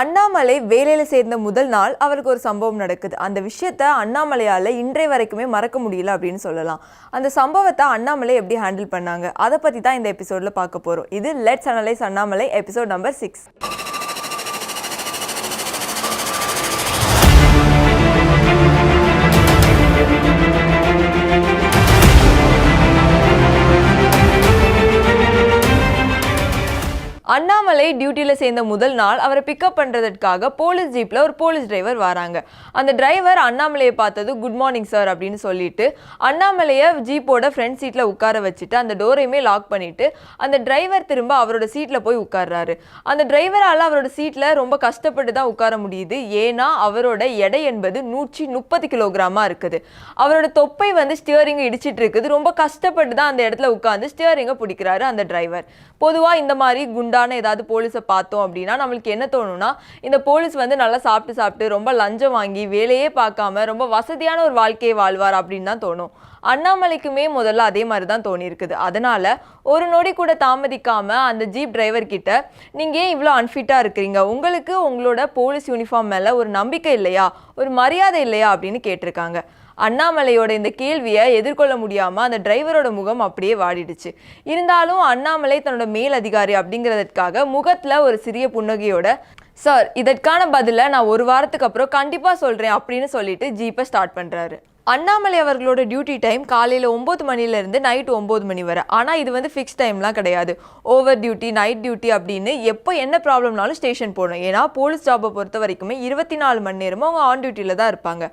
அண்ணாமலை வேலையில் சேர்ந்த முதல் நாள் அவருக்கு ஒரு சம்பவம் நடக்குது. அந்த விஷயத்த அண்ணாமலையால் இன்றைய வரைக்குமே மறக்க முடியல அப்படின்னு சொல்லலாம். அந்த சம்பவத்தை அண்ணாமலை எப்படி ஹேண்டில் பண்ணாங்க? அதை பற்றி தான் இந்த எபிசோடில் பார்க்க போகிறோம் இது let's analyse Annamalai episode number six Annamalai டியூட்டியில் சேர்ந்த முதல் நாள் அவரை பிக்கப் பண்ணுறதுக்காக போலீஸ் ஜீப்பில் ஒரு போலீஸ் டிரைவர் வராங்க. அந்த டிரைவர் அண்ணாமலையை பார்த்தது குட் மார்னிங் சார் அப்படின்னு சொல்லிட்டு அண்ணாமலையை ஜீப்போட ஃப்ரண்ட் சீட்டில் உட்கார வச்சுட்டு அந்த டோரையுமே லாக் பண்ணிட்டு அந்த டிரைவர் திரும்ப அவரோட சீட்டில் போய் உட்கார்றாரு. அந்த டிரைவரால் அவரோட சீட்டில் ரொம்ப கஷ்டப்பட்டு தான் உட்கார முடியுது. ஏன்னா அவரோட எடை என்பது நூற்றி முப்பது கிலோகிராமாக இருக்குது. அவரோட தொப்பை வந்து ஸ்டியரிங்கை இடிச்சிட்டு இருக்குது. ரொம்ப கஷ்டப்பட்டு தான் அந்த இடத்துல உட்காந்து ஸ்டியரிங்கை பிடிக்கிறாரு அந்த டிரைவர் பொதுவாக இந்த மாதிரி குண்டா ஃபுட்டான ஏதாவது போலீஸை பார்த்தோம் அப்படின்னா நம்மளுக்கு என்ன தோணும்னா இந்த போலீஸ் வந்து நல்லா சாப்பிட்டு சாப்பிட்டு ரொம்ப லஞ்சம் வாங்கி வேலையே பார்க்காம ரொம்ப வசதியான ஒரு வாழ்க்கையை வாழ்வார் அப்படின்னு தான் தோணும். அண்ணாமலைக்குமே முதல்ல அதே மாதிரி தான் தோணியிருக்குது. அதனால் ஒரு நொடி கூட தாமதிக்காமல் அந்த ஜீப் டிரைவர் கிட்ட ஏன் இவ்வளோ அன்ஃபிட்டாக இருக்கிறீங்க? உங்களுக்கு உங்களோட போலீஸ் யூனிஃபார்ம் மேலே ஒரு நம்பிக்கை இல்லையா? ஒரு மரியாதை இல்லையா? அப்படின்னு கேட்டிருக்காங்க. அண்ணாமலையோட இந்த கேள்வியை எதிர்கொள்ள முடியாம அந்த டிரைவரோட முகம் அப்படியே வாடிடுச்சு. இருந்தாலும் அண்ணாமலை தன்னோட மேல் அதிகாரி அப்படிங்கிறதுக்காக முகத்துல ஒரு சிறிய புன்னகையோட சார் இதற்கான பதிலை நான் ஒரு வாரத்துக்கு அப்புறம் கண்டிப்பாக சொல்கிறேன் அப்படின்னு சொல்லிட்டு ஜீப்பை ஸ்டார்ட் பண்ணுறாரு அண்ணாமலை அவர்களோட டியூட்டி டைம் காலையில் ஒம்பது மணிலேருந்து நைட் ஒம்பது மணி வரை. ஆனால் இது வந்து ஃபிக்ஸ் டைம்லாம் கிடையாது. ஓவர் டியூட்டி நைட் டியூட்டி அப்படின்னு எப்போ என்ன ப்ராப்ளம்னாலும் ஸ்டேஷன் போகணும் ஏன்னா போலீஸ் ஜாபை பொறுத்த வரைக்குமே இருபத்தி நாலு மணி நேரமும் அவங்க ஆன் டியூட்டியில் தான் இருப்பாங்க.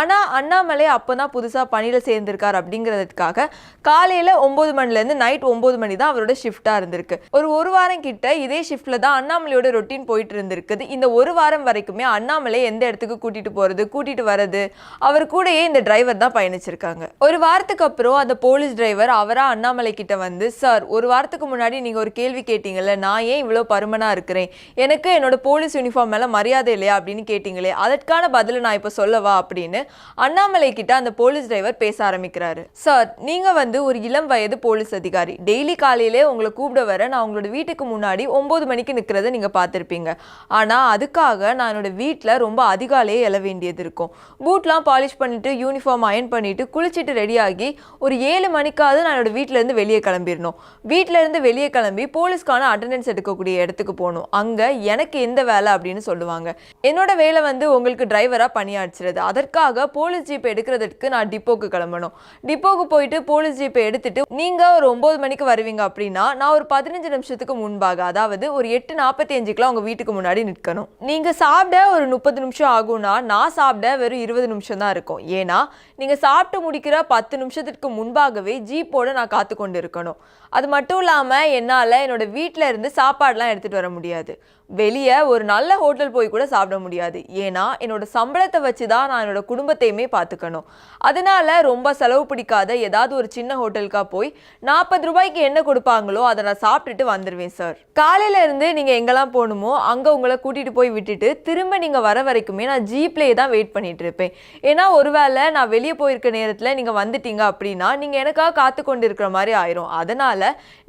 ஆனால் அண்ணாமலை அப்போ தான் புதுசாக பணியில் சேர்ந்திருக்கார் அப்படிங்கிறதுக்காக காலையில் ஒம்பது மணிலேருந்து நைட் ஒம்பது மணி தான் அவரோட ஷிஃப்ட்டாக இருந்திருக்கு. ஒரு ஒரு வாரம் கிட்ட இதே ஷிஃப்ட்டில் தான் அண்ணாமலையோட ரொட்டீன் போயிட்டு இருந்திருக்குது. இந்த ஒரு வாரம் வரைக்குமே அண்ணாமலை எந்த இடத்துக்கு கூட்டிகிட்டு போகிறது கூட்டிகிட்டு வர்றது அவர் கூடயே இந்த டிரைவர் தான் பயணிச்சிருக்காங்க. ஒரு வாரத்துக்கு அப்புறம் அந்த போலீஸ் டிரைவர் அவரா அண்ணாமலை கிட்ட வந்து சார் ஒரு வாரத்துக்கு முன்னாடி நீங்க ஒரு கேள்வி கேட்டீங்கல்ல நான் ஏன் இவ்வளோ பருமனா இருக்கிறேன்? எனக்கு என்னோட போலீஸ் யூனிஃபார்ம் மேல மரியாதை இல்லையா? அப்படின்னு கேட்டீங்களே அதற்கான பதிலை நான் இப்போ சொல்லவா அப்படின்னு அண்ணாமலை கிட்ட அந்த போலீஸ் டிரைவர் பேச ஆரம்பிக்கிறாரு. சார் நீங்க வந்து ஒரு இளம் வயது போலீஸ் அதிகாரி. டெய்லி காலையிலே உங்களை கூப்பிட வர நான் உங்களோட வீட்டுக்கு முன்னாடி ஒன்பது மணிக்கு நிற்கிறத நீங்க பார்த்துருப்பீங்க. ஆனா அதுக்காக நான் என்னோட வீட்டில் ரொம்ப அதிகாலையே எழ வேண்டியது இருக்கும். பூட்லாம் பாலிஷ் பண்ணிட்டு யூனிஃபார்ம் அயன் பண்ணிட்டு குளிச்சுட்டு ரெடியாகி ஒரு ஏழு மணிக்காவது நான் என்னோட வீட்டிலேருந்து வெளியே கிளம்பிடணும். வீட்டிலேருந்து வெளியே கிளம்பி போலீஸ்க்கான அட்டெண்டன்ஸ் எடுக்கக்கூடிய இடத்துக்கு போகணும். அங்கே எனக்கு எந்த வேலை அப்படின்னு சொல்லுவாங்க. என்னோடய வேலை வந்து உங்களுக்கு டிரைவராக பணியாற்றுறது அதற்காக போலீஸ் ஜீப் எடுக்கிறதுக்கு நான் டிப்போக்கு கிளம்பணும். டிப்போக்கு போயிட்டு போலீஸ் ஜீப்பை எடுத்துட்டு நீங்கள் ஒரு ஒம்பது மணிக்கு வருவீங்க அப்படின்னா நான் ஒரு பதினஞ்சு நிமிஷத்துக்கு முன்பாக அதாவது ஒரு எட்டு நாற்பத்தி அஞ்சுக்கெலாம் உங்கள் வீட்டுக்கு முன்னாடி நிற்கணும். நீங்கள் சாப்பிட ஒரு முப்பது நிமிஷம் ஆகும்னா நான் சாப்பிட வெறும் இருபது நிமிஷம் தான் இருக்கும். ஏன்னா நீங்க சாப்பிட்டு முடிக்கிற பத்து நிமிஷத்துக்கு முன்பாகவே ஜீப்போடு நான் காத்து கொண்டு இருக்கணும் அது மட்டும் இல்லாம என்னால் என்னோட வீட்டில் இருந்து சாப்பாடுலாம் எடுத்துட்டு வர முடியாது. வெளியே ஒரு நல்ல ஹோட்டல் போய் கூட சாப்பிட முடியாது. ஏன்னா என்னோட சம்பளத்தை வச்சு தான் நான் என்னோட குடும்பத்தையுமே பார்த்துக்கணும் அதனால ரொம்ப செலவு பிடிக்காத ஏதாவது ஒரு சின்ன ஹோட்டலுக்காக போய் நாற்பது ரூபாய்க்கு என்ன கொடுப்பாங்களோ அதை நான் சாப்பிட்டுட்டு வந்துடுவேன் சார். காலையில இருந்து நீங்க எங்கெல்லாம் போகணுமோ அங்க உங்களை கூட்டிட்டு போய் விட்டுட்டு திரும்ப நீங்க வர வரைக்குமே நான் ஜீப்லேயே தான் வெயிட் பண்ணிட்டு இருப்பேன். ஏன்னா ஒருவேளை நான் வெளியே போயிருக்க நேரத்தில் நீங்க வந்துட்டீங்க அப்படின்னா நீங்க எனக்காக காத்து கொண்டு இருக்கிற மாதிரி ஆயிரும். அதனால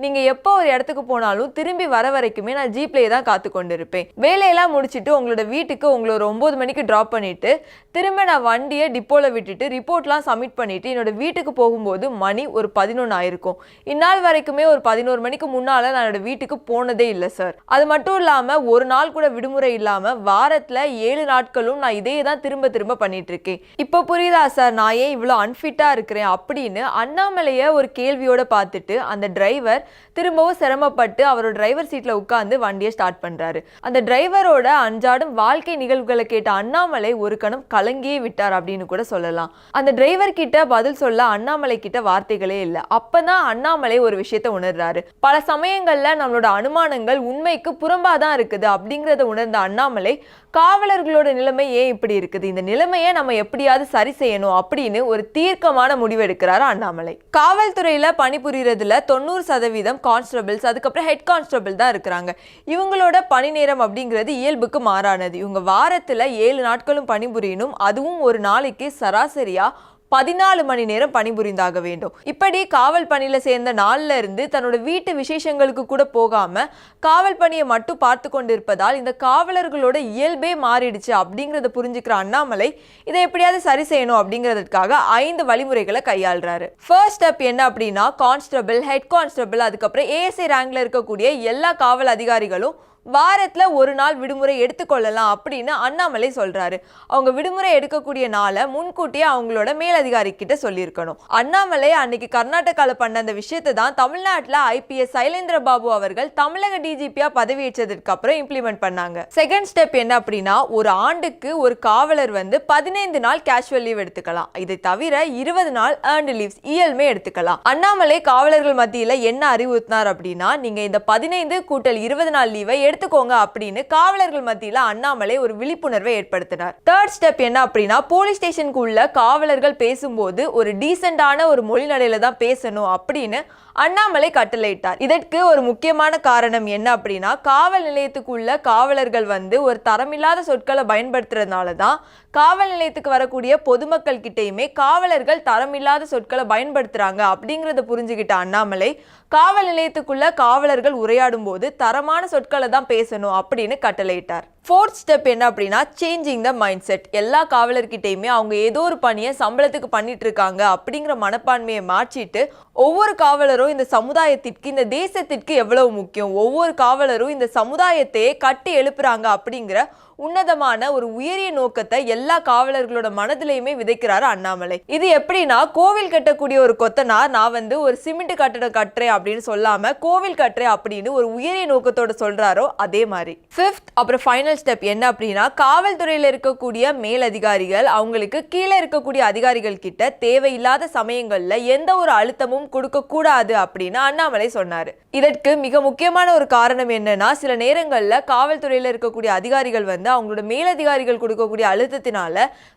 நீங்க எப்போ ஒரு இடத்துக்கு போனாலும் திரும்பி வர வரைக்குமே நான் ஜீப்லேயே தான் காத்து கொண்டிருப்பேன். வேலையெல்லாம் முடிச்சுட்டு உங்களோட வீட்டுக்கு உங்களை ஒரு ஒம்பது மணிக்கு ட்ராப் பண்ணிட்டு திரும்ப நான் வண்டியை டிப்போவில் விட்டுட்டு ரிப்போர்ட்லாம் சப்மிட் பண்ணிவிட்டு என்னோட வீட்டுக்கு போகும்போது மணி ஒரு பதினொன்று ஆயிருக்கும். இந்நாள் வரைக்குமே ஒரு பதினோரு மணிக்கு முன்னால் நான் என்னோட வீட்டுக்கு போனதே இல்லை சார் அது மட்டும் இல்லாமல் ஒரு நாள் கூட விடுமுறை இல்லாமல் வாரத்தில் ஏழு நாட்களும் நான் இதே தான் திரும்ப திரும்ப பண்ணிட்டு இருக்கேன். இப்போ புரியுதா சார் நான் ஏன் இவ்வளோ அன்ஃபிட்டாக இருக்கிறேன் அப்படின்னு அண்ணாமலையை ஒரு கேள்வியோட பார்த்துட்டு அந்த டிரைவர் திரும்பவும் சிரமப்பட்டு அவரோட டிரைவர் சீட்டில் உட்காந்து வண்டியை ஸ்டார்ட் பண்றாரு அந்த டிரைவரோட அன்றாடம் வாழ்க்கை நிகழ்வுகளை கேட்ட அண்ணாமலை ஒரு கணம் கலங்கியே விட்டார் அப்படின்னு கூட சொல்லலாம். அந்த டிரைவர் கிட்ட பதில் சொல்ல அண்ணாமலை கிட்ட வார்த்தைகளே இல்லை. அப்பதான் அண்ணாமலை ஒரு விஷயத்த உணர்றாரு. பல சமயங்கள்ல நம்மளோட அனுமானங்கள் உண்மைக்கு புறம்பாதான் இருக்குது அப்படிங்கறத உணர்ந்த அண்ணாமலை காவலர்களோட நிலைமை ஏன் இப்படி இருக்குது? இந்த நிலைமையை நம்ம எப்படியாவது சரி செய்யணும் அப்படின்னு ஒரு தீர்க்கமான முடிவு எடுக்கிறார் அண்ணாமலை. காவல்துறையில் பணிபுரியறதுல தொண்ணூறு சதவீதம் கான்ஸ்டபிள்ஸ் அதுக்கப்புறம் ஹெட் கான்ஸ்டபிள் தான் இருக்கிறாங்க. இவங்களோட பணி நேரம் அப்படிங்கிறது இயல்புக்கு மாறானது. இவங்க வாரத்தில் ஏழு நாட்களும் பணிபுரியணும். அதுவும் ஒரு நாளைக்கு சராசரியாக பதினாலு மணி நேரம் பணிபுரிந்தாக வேண்டும். இப்படி காவல் பணியில சேர்ந்த நாள்ல இருந்து தன்னோட வீட்டு விசேஷங்களுக்கு கூட போகாம காவல் பணியை மட்டும் பார்த்து கொண்டிருப்பதால் இந்த காவலர்களோட இயல்பே மாறிடுச்சு அப்படிங்கறத புரிஞ்சுக்கிற அண்ணாமலை இதை எப்படியாவது சரி செய்யணும் அப்படிங்கிறதுக்காக ஐந்து வழிமுறைகளை கையாளுறாரு. ஃபர்ஸ்ட் ஸ்டெப் என்ன அப்படின்னா கான்ஸ்டபிள் ஹெட் கான்ஸ்டபிள் அதுக்கப்புறம் ஏஎஸ்ஐ ரேங்க்ல இருக்கக்கூடிய எல்லா காவல் அதிகாரிகளும் வாரத்தில் ஒரு நாள் விடுமுறை எடுத்துக்கொள்ளலாம் அப்படின்னு அண்ணாமலை சொல்கிறாரு அவங்க விடுமுறை எடுக்கக்கூடிய நாளை முன்கூட்டியே அவங்களோட மேலதிகாரி கிட்ட சொல்லியிருக்கணும். அண்ணாமலை அன்னைக்கு கர்நாடகாவில் பண்ண அந்த விஷயத்தை தான் தமிழ்நாட்டில் ஐபிஎஸ் சைலேந்திர பாபு அவர்கள் தமிழக டிஜிபியாக பதவியேற்றதுக்கு அப்புறம் இம்ப்ளிமெண்ட் பண்ணாங்க. செகண்ட் ஸ்டெப் என்ன அப்படின்னா ஒரு ஆண்டுக்கு ஒரு காவலர் வந்து பதினைந்து நாள் கேஷுவல் லீவ் எடுத்துக்கலாம். இதை தவிர இருபது நாள் ஏர்ன்டு லீவ்ஸ் இயல்மே எடுத்துக்கலாம். அண்ணாமலை காவலர்கள் மத்தியில் என்ன அறிவுறுத்தினார் அப்படின்னா நீங்கள் இந்த பதினைந்து கூட்டல் இருபது நாள் லீவை எடுத்துக்கோங்க அப்படின்னு காவலர்கள் மத்தியில அண்ணாமலை ஒரு விழிப்புணர்வை ஏற்படுத்தினார். தேர்ட் ஸ்டெப் என்ன அப்படின்னா போலீஸ் ஸ்டேஷனுக்கு உள்ள காவலர்கள் பேசும்போது ஒரு டீசெண்டான ஒரு மொழி நடையில தான் பேசணும் அப்படின்னு அண்ணாமலை கட்டளையிட்டார். இதற்கு ஒரு முக்கியமான காரணம் என்ன அப்படின்னா காவல் நிலையத்துக்குள்ள காவலர்கள் வந்து ஒரு தரமில்லாத சொற்களை பயன்படுத்துறதுனால தான் காவல் நிலையத்துக்கு வரக்கூடிய பொதுமக்கள் கிட்டேயுமே காவலர்கள் தரமில்லாத சொற்களை பயன்படுத்துறாங்க அப்படிங்கிறத புரிஞ்சுக்கிட்ட அண்ணாமலை காவல் நிலையத்துக்குள்ள காவலர்கள் உரையாடும் போது தரமான சொற்களை தான் பேசணும் அப்படின்னு கட்டளையிட்டார். ஃபோர்த் ஸ்டெப் என்ன அப்படின்னா சேஞ்சிங் த மைண்ட் செட் எல்லா காவலர்கிட்டையுமே அவங்க ஏதோ ஒரு பணியை சம்பளத்துக்கு பண்ணிட்டு இருக்காங்க அப்படிங்கிற மனப்பான்மையை மாற்றிட்டு ஒவ்வொரு காவலரும் இந்த சமுதாயத்திற்கு இந்த தேசத்திற்கு எவ்வளவு முக்கியம்? ஒவ்வொரு காவலரும் இந்த சமுதாயத்தையே கட்டி எழுப்புறாங்க அப்படிங்கிற உன்னதமான ஒரு உயரிய நோக்கத்தை எல்லா காவலர்களோட மனதிலையுமே விதைக்கிறாரு அண்ணாமலை. இது எப்படின்னா கோவில் கட்டக்கூடிய ஒரு கொத்தனார் நான் வந்து ஒரு சிமெண்ட் கட்டடம் கட்டுறேன் அப்படின்னு சொல்லாம கோவில் கட்டுறேன் அப்படின்னு ஒரு உயரிய நோக்கத்தோட சொல்றாரோ அதே மாதிரி. ஃபிஃப்த் அப்புறம் ஃபைனல் ஸ்டெப் என்ன அப்படின்னா காவல்துறையில் இருக்கக்கூடிய மேலதிகாரிகள் அவங்களுக்கு கீழே இருக்கக்கூடிய அதிகாரிகள் கிட்ட தேவையில்லாத சமயங்கள்ல எந்த ஒரு அழுத்தமும் கொடுக்க கூடாது அப்படின்னு அண்ணாமலை சொன்னாரு. இதற்கு மிக முக்கியமான ஒரு காரணம் என்னன்னா சில நேரங்கள்ல காவல்துறையில இருக்கக்கூடிய அதிகாரிகள் வந்து வந்து அவங்களோட மேலதிகாரிகள் கொடுக்கக்கூடிய அழுத்தத்தினால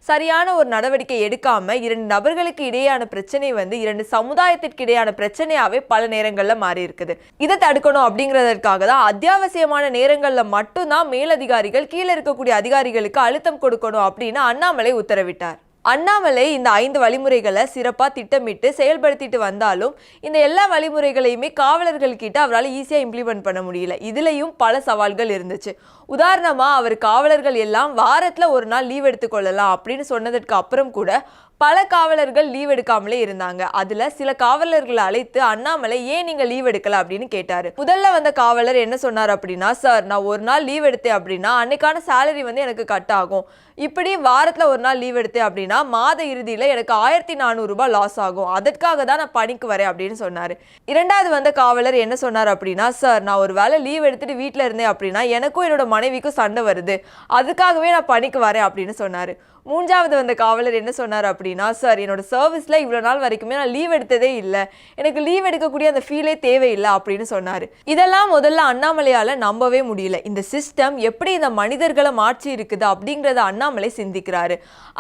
சரியான ஒரு நடவடிக்கை எடுக்காம இரண்டு நபர்களுக்கு இடையேயான பிரச்சனை வந்து இரண்டு சமுதாயத்திற்கு இடையான பிரச்சனையாவே பல நேரங்கள்ல மாறி இருக்குது. இதை தடுக்கணும் அப்படிங்கிறதற்காக தான் அத்தியாவசியமான நேரங்கள்ல மட்டும்தான் மேலதிகாரிகள் கீழே இருக்கக்கூடிய அதிகாரிகளுக்கு அழுத்தம் கொடுக்கணும் அப்படின்னு அண்ணாமலை உத்தரவிட்டார். அண்ணாமலை இந்த ஐந்து வழிமுறைகளை சிறப்பாக திட்டமிட்டு செயல்படுத்திட்டு வந்தாலும் இந்த எல்லா வழிமுறைகளையுமே காவலர்கள் கிட்ட அவரால் ஈஸியாக இம்ப்ளிமெண்ட் பண்ண முடியல. இதுலேயும் பல சவால்கள் இருந்துச்சு. உதாரணமாக அவர் காவலர்கள் எல்லாம் வாரத்தில் ஒரு நாள் லீவ் எடுத்துக்கொள்ளலாம் அப்படின்னு சொன்னதற்கு அப்புறம் கூட பல காவலர்கள் லீவ் எடுக்காமலே இருந்தாங்க. அதுல சில காவலர்களை அழைத்து அண்ணாமலை ஏன் நீங்க லீவ் எடுக்கல? அப்படின்னு கேட்டாரு. முதல்ல வந்த காவலர் என்ன சொன்னார் அப்படின்னா சார் நான் ஒரு நாள் லீவ் எடுத்தேன் அப்படின்னா அன்னைக்கான சேலரி வந்து எனக்கு கட் ஆகும். இப்படி வாரத்துல ஒரு நாள் லீவ் எடுத்தேன் அப்படின்னா மாத இறுதியில எனக்கு ஆயிரத்தி நானூறுரூபா லாஸ் ஆகும். அதற்காக தான் நான் பணிக்கு வரேன் அப்படின்னு சொன்னாரு. இரண்டாவது வந்த காவலர் என்ன சொன்னார் அப்படின்னா சார் நான் ஒரு வேளை லீவ் எடுத்துட்டு வீட்டில் இருந்தேன் அப்படின்னா எனக்கும் என்னோட மனைவிக்கும் சண்டை வருது. அதுக்காகவே நான் பணிக்கு வரேன் அப்படின்னு சொன்னாரு. மூன்றாவது வந்த காவலர் என்ன சொன்னார் அப்படின்னா சார் என்னோட சர்வீஸில் இவ்வளோ நாள் வரைக்குமே நான் லீவ் எடுத்ததே இல்லை. எனக்கு லீவ் எடுக்கக்கூடிய அந்த ஃபீலே தேவையில்லை அப்படின்னு சொன்னார். இதெல்லாம் முதல்ல அண்ணாமலையால் நம்பவே முடியல. இந்த சிஸ்டம் எப்படி இந்த மனிதர்களை மாற்றி இருக்குது அப்படிங்கிறத அண்ணாமலை சிந்திக்கிறாரு.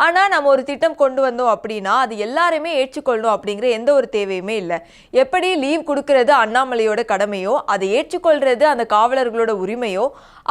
ஆனால் நம்ம ஒரு திட்டம் கொண்டு வந்தோம் அப்படின்னா அது எல்லாருமே ஏற்றுக்கொள்ளணும் அப்படிங்கிற எந்த ஒரு தேவையுமே இல்லை. எப்படி லீவ் கொடுக்கறது அண்ணாமலையோட கடமையோ அதை ஏற்றுக்கொள்கிறது அந்த காவலர்களோட உரிமையோ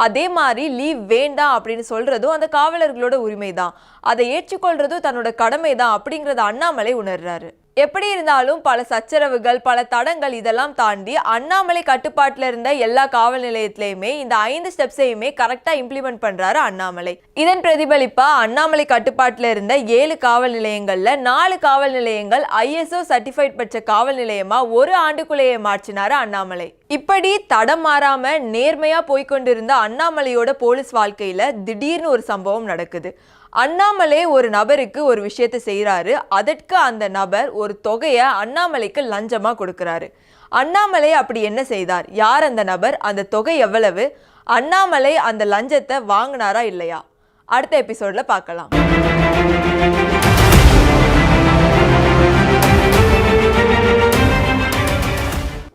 அதே மாதிரி லீவ் வேண்டாம் அப்படின்னு சொல்கிறதும் அந்த காவலர்களோட உரிமை தான் அதை ஏற்றுக்கொள்றதும் தன்னோட கடமை தான் அப்படிங்கிறத அண்ணாமலை உணர்றாரு. எப்படி இருந்தாலும் பல சச்சரவுகள் பல தடங்கள் இதெல்லாம் தாண்டி அண்ணாமலை கட்டுப்பாட்டில் இருந்த எல்லா காவல் நிலையத்திலையுமே இந்த ஐந்து ஸ்டெப்ஸையுமே கரெக்டாக இம்ப்ளிமெண்ட் பண்ணுறாரு அண்ணாமலை. இதன் பிரதிபலிப்பா அண்ணாமலை கட்டுப்பாட்டில் இருந்த ஏழு காவல் நிலையங்களில் நாலு காவல் நிலையங்கள் ஐஎஸ்ஓ சர்டிஃபைட் பெற்ற காவல் நிலையமாக ஒரு ஆண்டுக்குள்ளேயே மாற்றினாரு அண்ணாமலை. இப்படி தடம் மாறாம நேர்மையா போய்கொண்டிருந்த அண்ணாமலையோட போலீஸ் வாழ்க்கையில திடீர்னு ஒரு சம்பவம் நடக்குது. அண்ணாமலை ஒரு நபருக்கு ஒரு விஷயத்தை செய்கிறாரு அதற்கு அந்த நபர் ஒரு தொகையை அண்ணாமலைக்கு லஞ்சமாக கொடுக்குறாரு. அண்ணாமலை அப்படி என்ன செய்தார்? யார் அந்த நபர்? அந்த தொகை எவ்வளவு? அண்ணாமலை அந்த லஞ்சத்தை வாங்கினாரா இல்லையா? அடுத்த எபிசோடில் பார்க்கலாம்.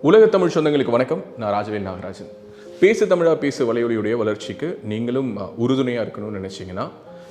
உலக தமிழ் சொந்தங்களுக்கு வணக்கம். நான் ராஜவேல் நாகராஜன். பேசு தமிழா பேசு வலையொலியுடைய வளர்ச்சிக்கு நீங்களும் உறுதுணையாக இருக்கணும்னு நினச்சிங்கன்னா